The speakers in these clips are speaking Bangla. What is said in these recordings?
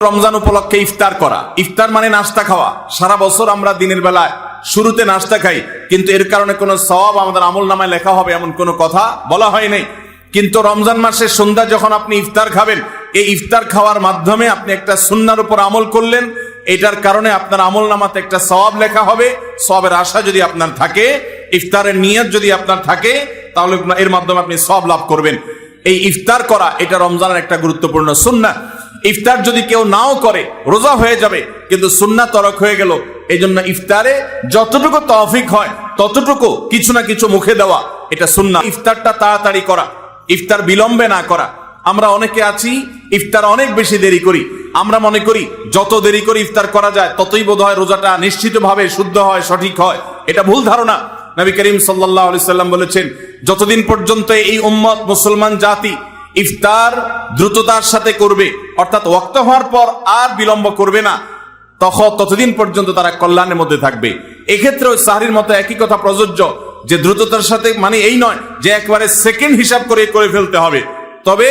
রমজান উপলক্ষে ইফতার করা। ইফতার মানে নাস্তা খাওয়া। সারা বছর আমরা দিনের বেলায় শুরুতে নাস্তা খাই, কিন্তু এর কারণে কোনো সওয়াব আমাদের আমল নামায় লেখা হবে এমন কোনো কথা বলা হয় নাই। কিন্তু রমজান মাসের সন্ধ্যা যখন আপনি ইফতার খাবেন, এই ইফতার খাওয়ার মাধ্যমে আপনি একটা সুন্নার উপর আমল করলেন, এটার কারণে আপনার আমল নামাতে একটা সওয়াব লেখা হবে। সবের আশা যদি আপনার থাকে, ইফতারের নিয়ত যদি আপনার থাকে, তাহলে এর মাধ্যমে আপনি সব লাভ করবেন। এই ইফতার করা, এটা রমজানের একটা গুরুত্বপূর্ণ সুন্না ইফতার যদি কেউ নাও করে, রোজা হয়ে যাবে, কিন্তু সুন্না তরক হয়ে গেল এই জন্য ইফতারে যতটুকু তৌফিক হয়, ততটুকু কিছু না কিছু মুখে দেওয়া, এটা সুন্না ইফতারটা তাড়াতাড়ি করা, ইফতার বিলম্বে না করা। আমরা অনেকে আছি, ইফতার অনেক বেশি দেরি করি। আমরা মনে করি, যত দেরি করে ইফতার করা যায়, ততই বোধ হয় রোজাটা নিশ্চিতভাবে শুদ্ধ হয়, সঠিক হয়। এটা ভুল ধারণা। নবী করিম সাল্লাহ সাল্লাম বলেছেন, যতদিন পর্যন্ত এই উম্মত মুসলমান জাতি ইফতার দ্রুততার সাথে করবে, অর্থাৎ ওয়াক্ত হওয়ার পর আর বিলম্ব করবে না। তখন ততদিন পর্যন্ত তারা কল্যাণের মধ্যে থাকবে। এক্ষেত্রে ওই সাহারির মতো একই কথা প্রযোজ্য, যে দ্রুততার সাথে মানে এই নয়, যে একবারে সেকেন্ড হিসাব করে করে ফেলতে হবে। তবে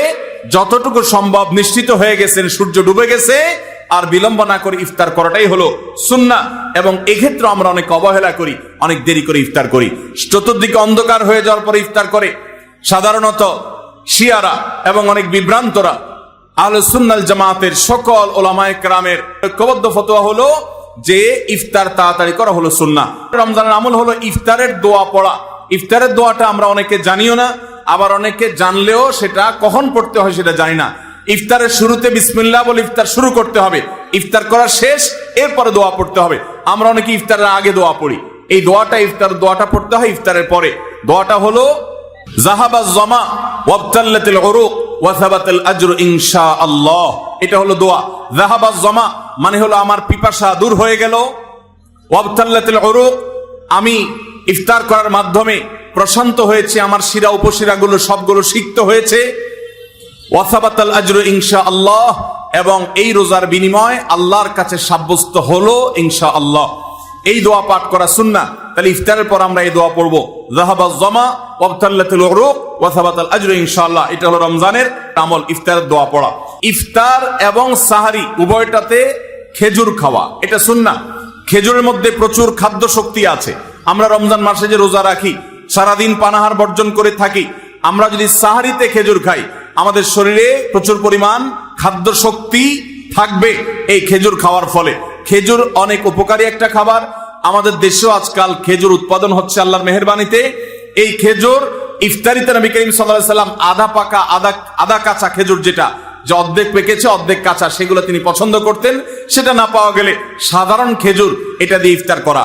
যতটুকু সম্ভব নিশ্চিত হয়ে গেছেন, সূর্য ডুবে গেছে, আর বিলম্ব না করে ইফতার করাটাই হলো সুন্না এবং এক্ষেত্রে আমরা অনেক অবহেলা করি, অনেক দেরি করে ইফতার করি। চতুর্দিকে অন্ধকার হয়ে যাওয়ার পরে ইফতার করে। সাধারণত শিয়ারা এবং অনেক বিভ্রান্তরা আল সুন্নাল জামাতের সকল ওলামায় ক্রামের ঐক্যবদ্ধ ফতোয়া হলো যে ইফতার তাড়াতাড়ি করা হলো সুন্না রমজানের আমল হলো ইফতারের দোয়া পড়া। ইফতারের দোয়াটা আমরা অনেকে জানিও না, আবার অনেকে জানলেও সেটা কখন পড়তে হয় সেটা জানি না। ইফতারের শুরুতে বিসমিল্লা বলে ইফতার শুরু করতে হবে। ইফতার করা শেষ, এরপরে দোয়া পড়তে হবে। আমরা অনেকে ইফতারের আগে দোয়া পড়ি। এই দোয়াটা, ইফতার দোয়াটা পড়তে হয় ইফতারের পরে। দোয়াটা হলো জাহাবা জমা, ওয়াবতাল্লাতিল উরুক, ওয়াসাবাতাল আজরু ইনশাআল্লাহ। এটা হলো দোয়া। জাহাবা জমা মানে হলো আমার পিপাসা দূর হয়ে গেল। আমি ইফতার করার মাধ্যমে প্রশান্ত হয়েছে, আমার শিরা উপশিরাগুলো সবগুলো সিক্ত হয়েছে। এবং এই রোজার বিনিময় আল্লাহর কাছে সাব্যস্ত হলো ইনশাআল্লাহ। এই দোয়া পাঠ করা সুন্না তাহলে ইফতারের পর আমরা এই দোয়া পড়ব। জাহাবা জমা, ওয়াবতাল্লাতুল উরুক, ওয়া সাবাতাল আজরু ইনশাআল্লাহ। এটা হলো রমজানের আমল, ইফতারের দোয়া পড়া। ইফতার এবং সাহারি উভয়টাতে খেজুর খাওয়া, এটা খেজুরের মধ্যে প্রচুর আছে। আমরা রমজান রোজা রাখি, সারাদিন পানাহার বর্জন করে থাকি, আমরা যদি সাহারিতে খেজুর খাই, আমাদের শরীরে প্রচুর পরিমাণ খাদ্য শক্তি থাকবে এই খেজুর খাওয়ার ফলে। খেজুর অনেক উপকারী একটা খাবার। আমাদের দেশেও আজকাল খেজুর উৎপাদন হচ্ছে আল্লাহর মেহরবানিতে। এই খেজুর ইফতারিতে নবী করিম সাল্লাম আধা পাকা, আধা আধা কাঁচা খেজুর যেটা, যে অর্ধেক পেকেছে, অর্ধেক কাঁচা, সেগুলো তিনি পছন্দ করতেন। সেটা না পাওয়া গেলে সাধারণ খেজুর এটা দিয়ে ইফতার করা।